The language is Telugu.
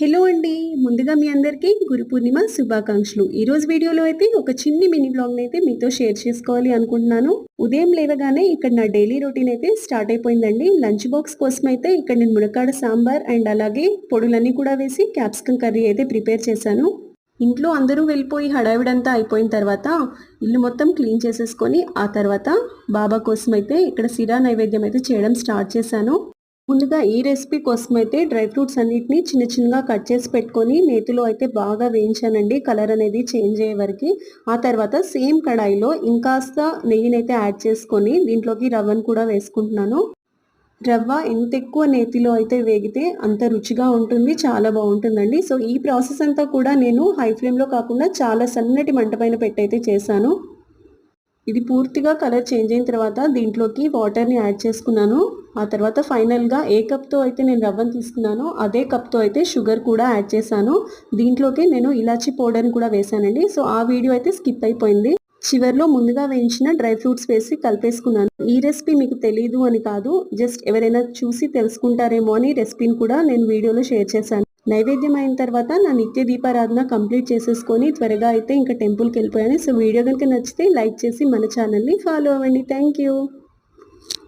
హలో అండి. ముందుగా మీ అందరికీ గురు పూర్ణిమ శుభాకాంక్షలు. ఈరోజు వీడియోలో అయితే ఒక చిన్ని మినీ బ్లాగ్ని అయితే మీతో షేర్ చేసుకోవాలి అనుకుంటున్నాను. ఉదయం లేవగానే ఇక్కడ నా డైలీ రొటీన్ అయితే స్టార్ట్ అయిపోయిందండి. లంచ్ బాక్స్ కోసం అయితే ఇక్కడ నేను మునక్కాడ సాంబార్ అండ్ అలాగే పొడులన్నీ కూడా వేసి క్యాప్సికమ్ కర్రీ అయితే ప్రిపేర్ చేశాను. ఇంట్లో అందరూ వెళ్ళిపోయి హడావిడంతా అయిపోయిన తర్వాత ఇల్లు మొత్తం క్లీన్ చేసేసుకొని ఆ తర్వాత బాబా కోసం అయితే ఇక్కడ సిరా నైవేద్యం అయితే చేయడం స్టార్ట్ చేశాను. ముందుగా ఈ రెసిపీ కోసం అయితే డ్రై ఫ్రూట్స్ అన్నిటిని చిన్న చిన్నగా కట్ చేసి పెట్టుకొని నేతిలో అయితే బాగా వేయించానండి. కలర్ అనేది చేంజ్ అయ్యే వరకు. ఆ తర్వాత సేమ్ కడాయిలో ఇంకాస్త నెయ్యినైతే యాడ్ చేసుకొని దీంట్లోకి రవ్వను కూడా వేసుకుంటున్నాను. రవ్వ ఎంత ఎక్కువ నేతిలో అయితే వేగితే అంత రుచిగా ఉంటుంది చాలా బాగుంటుందండి. సో ఈ ప్రాసెస్ అంతా కూడా నేను హై ఫ్లేమ్లో కాకుండా చాలా సన్నటి మంట పైన పెట్టయితే చేశాను. ఇది పూర్తిగా కలర్ చేంజ్ అయిన తర్వాత దీంట్లోకి వాటర్ని యాడ్ చేసుకున్నాను. ఆ తర్వాత ఫైనల్గా ఏ కప్తో అయితే నేను రవ్వను తీసుకున్నానో అదే కప్తో అయితే షుగర్ కూడా యాడ్ చేశాను. దీంట్లోకి నేను ఇలాచీ పౌడర్ని కూడా వేశానండి. సో ఆ వీడియో అయితే స్కిప్ అయిపోయింది. చివర్లో ముందుగా వేయించిన డ్రై ఫ్రూట్స్ వేసి కలిపేసుకున్నాను. ఈ రెసిపీ మీకు తెలియదు అని కాదు. జస్ట్ ఎవరైనా చూసి తెలుసుకుంటారేమో అని రెసిపీని కూడా నేను వీడియోలో షేర్ చేశాను. నైవేద్యం అయిన తర్వాత నా నిత్య దీపారాధన కంప్లీట్ చేసేసుకొని త్వరగా అయితే ఇంకా టెంపుల్కి వెళ్ళిపోయాను. సో వీడియో కనుక నచ్చితే లైక్ చేసి మన ఛానల్ని ఫాలో అవ్వండి. Thank you